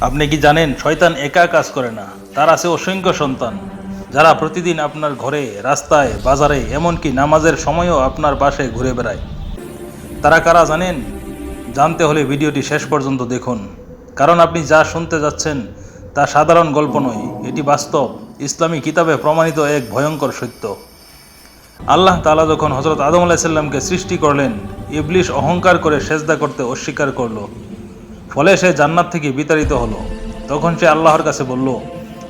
আপনি কি জানেন, শয়তান একা কাজ করে না, তার আছে অসংখ্য সন্তান। যারা প্রতিদিন আপনার ঘরে, রাস্তায়, বাজারে, এমনকি নামাজের সময়ও আপনার পাশে ঘুরে বেড়ায়। তারা কারা জানেন? জানতে হলে ভিডিওটি শেষ পর্যন্ত দেখুন। কারণ আপনি যা শুনতে যাচ্ছেন, তা সাধারণ গল্প নয়, এটি বাস্তব। ইসলামী কিতাবে প্রমাণিত এক ভয়ঙ্কর সত্য। আল্লাহ তাআলা যখন হজরত আদম আলাইসাল্লামকে সৃষ্টি করলেন, ইবলিশ অহংকার করে সেজদা করতে অস্বীকার করল। ফলে সে জান্নাত থেকে বিতাড়িত হলো। তখন সে আল্লাহর কাছে বলল,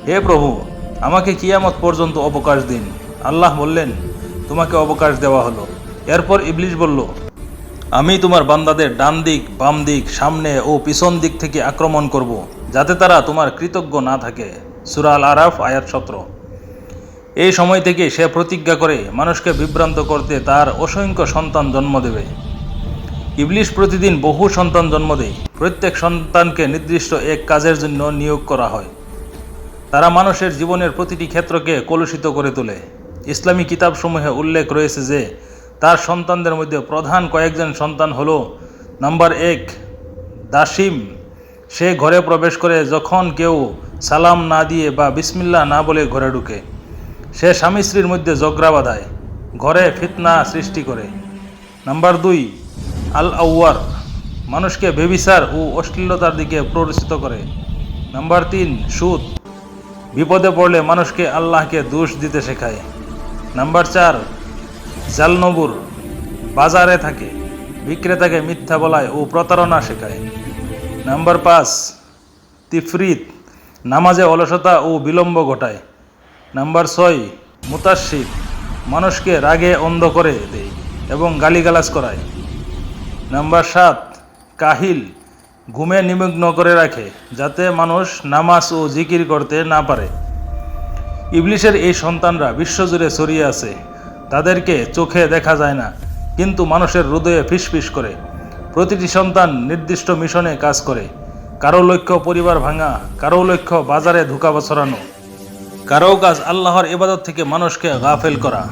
হে প্রভু, আমাকে কিয়ামত পর্যন্ত অবকাশ দিন। আল্লাহ বললেন, তোমাকে অবকাশ দেওয়া হলো। এরপর ইবলিশ বলল, আমি তোমার বান্দাদের ডান দিক, বাম দিক, সামনে ও পিছন দিক থেকে আক্রমণ করব, যাতে তারা তোমার কৃতজ্ঞ না থাকে। সুরাল আরাফ আয়াত সতেরো। এই সময় থেকে সে প্রতিজ্ঞা করে, মানুষকে বিভ্রান্ত করতে তার অসংখ্য সন্তান জন্ম দেবে। ইবলিশ প্রতিদিন বহু সন্তান জন্ম দেয়। প্রত্যেক সন্তানকে নির্দিষ্ট এক কাজের জন্য নিয়োগ করা হয়। তারা মানুষের জীবনের প্রতিটি ক্ষেত্রকে কলুষিত করে তোলে। ইসলামী কিতাবসমূহে উল্লেখ রয়েছে যে, তার সন্তানদের মধ্যে প্রধান কয়েকজন সন্তান হলো, নাম্বার এক, দাসিম। সে ঘরে প্রবেশ করে যখন কেউ সালাম না দিয়ে বা বিসমিল্লা না বলে ঘরে ঢুকে, সে স্বামী স্ত্রীর মধ্যে ঝগড়া বাঁধায়, ঘরে ফিতনা সৃষ্টি করে। নাম্বার দুই আল আউয়ার মানুষকে বেবিচার ও অশ্লীলতার দিকে প্ররোচিত করে। নাম্বার তিন, সুদ। বিপদে পড়লে মানুষকে আল্লাহকে দোষ দিতে শেখায়। নাম্বার চার, জালনবুর, বাজারে থাকে, বিক্রেতাকে মিথ্যা বলায় ও প্রতারণা শেখায়। নাম্বার পাঁচ, তিফরিত, নামাজে অলসতা ও বিলম্ব ঘটায়। নাম্বার ছয় মুতাশির মানুষকে রাগে অন্ধ করে দেয় এবং গালিগালাজ করায়। নাম্বার সাত, কাহিল ঘুমে নিমগ্ন করে রাখে যাতে মানুষ নামাজ ও জিকির করতে না পারে। ইবলিশের এই সন্তানরা বিশ্বজুড়ে ছড়িয়ে আছে। তাদেরকে চোখে দেখা যায় না, কিন্তু মানুষের হৃদয়ে ফিসফিস করে। প্রতিটি সন্তান নির্দিষ্ট মিশনে কাজ করে। কারও লক্ষ্য পরিবার ভাঙা, কারও লক্ষ্য বাজারে ধোকা বছরানো কারও কাজ আল্লাহর ইবাদত থেকে মানুষকে গাফেল করা।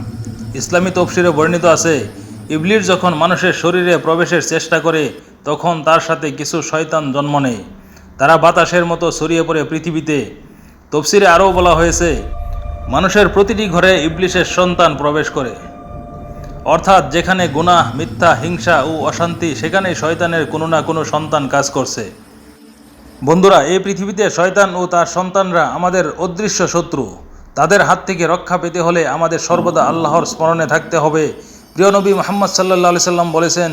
ইসলামী তফসিরে বর্ণিত আছে ইবলির যখন মানুষের শরীরে প্রবেশের চেষ্টা করে, তখন তার সাথে কিছু শয়তান জন্ম নেয়। তারা বাতাসের মতো ছড়িয়ে পড়ে পৃথিবীতে। তফসিরে আরও বলা হয়েছে, মানুষের প্রতিটি ঘরে ইবলিশের সন্তান প্রবেশ করে। অর্থাৎ যেখানে গুনাহ, মিথ্যা, হিংসা ও অশান্তি সেখানে শয়তানের কোনো না কোনো সন্তান কাজ করছে। বন্ধুরা, এই পৃথিবীতে শয়তান ও তার সন্তানরা আমাদের অদৃশ্য শত্রু। তাদের হাত থেকে রক্ষা পেতে হলে আমাদের সর্বদা আল্লাহর স্মরণে থাকতে হবে। প্রিয় নবী মোহাম্মদ সাল্লাহ সাল্লাম বলেছেন,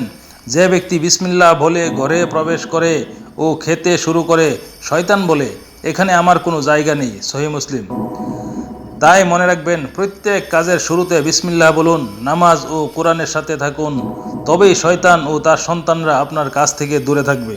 যে ব্যক্তি বিসমিল্লা বলে ঘরে প্রবেশ করে ও খেতে শুরু করে, শয়তান বলে, এখানে আমার কোনো জায়গা নেই, সহি মুসলিম। তাই মনে রাখবেন, প্রত্যেক কাজের শুরুতে বিসমিল্লাহ বলুন, নামাজ ও কোরআনের সাথে থাকুন, তবেই শয়তান ও তার সন্তানরা আপনার কাছ থেকে দূরে থাকবে।